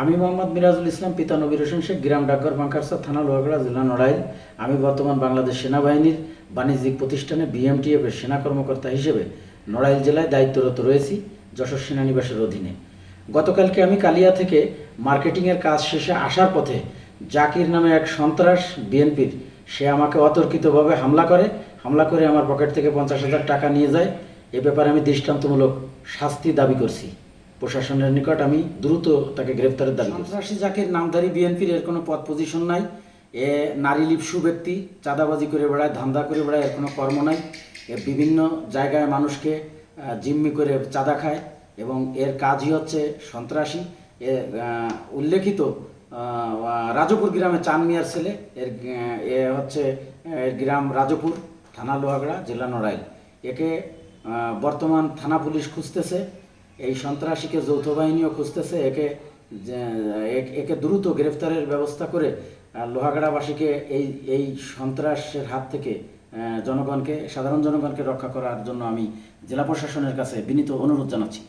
আমি মোহাম্মদ মিরাজুল ইসলাম, পিতা নবীর হোসেন শেখ, গ্রাম ডাকঘর বাঙ্কারসা থানা, লোহাগড়া, জেলা নড়াইল। আমি বর্তমান বাংলাদেশ সেনাবাহিনীর বাণিজ্যিক প্রতিষ্ঠানে বিএমটিএফ এর সেনা কর্মকর্তা হিসেবে নড়াইল জেলায় দায়িত্বরত রয়েছি, যশোর সেনানিবাসের অধীনে। গতকালকে আমি কালিয়া থেকে মার্কেটিংয়ের কাজ শেষে আসার পথে জাকির নামে এক সন্ত্রাস বিএনপির সে আমাকে অতর্কিতভাবে হামলা করে। হামলা করে আমার পকেট থেকে পঞ্চাশ হাজার টাকা নিয়ে যায়। এ ব্যাপারে আমি দৃষ্টান্তমূলক শাস্তি দাবি করছি। প্রশাসনের নিকট আমি দ্রুত তাকে গ্রেপ্তারের দাবি সন্ত্রাসী জাকির নামধারী বিএনপির এর কোনো পদ পজিশন নাই, এ নারী লিপসু ব্যক্তি চাঁদাবাজি করে বেড়ায়, ধান্দা করে বেড়ায় এর কোনো কর্ম নাই। এ বিভিন্ন জায়গায় মানুষকে জিম্মি করে চাঁদা খায় এবং এর কাজই হচ্ছে সন্ত্রাসী। এ উল্লেখিত রাজপুর গ্রামে চান মিয়ার ছেলে, এর, এ হচ্ছে এর গ্রাম রাজপুর, থানা লোহাগড়া, জেলা নড়াইল। একে বর্তমান থানা পুলিশ খুঁজতেছে। এই সন্ত্রাসীকে যৌথ বাহিনীও খুঁজতেছে, একে একে দ্রুত গ্রেফতারের ব্যবস্থা করে লোহাগাড়াবাসীকে এই এই সন্ত্রাসের হাত থেকে জনগণকে, সাধারণ জনগণকে রক্ষা করার জন্য আমি জেলা প্রশাসনের কাছে বিনীত অনুরোধ জানাচ্ছি।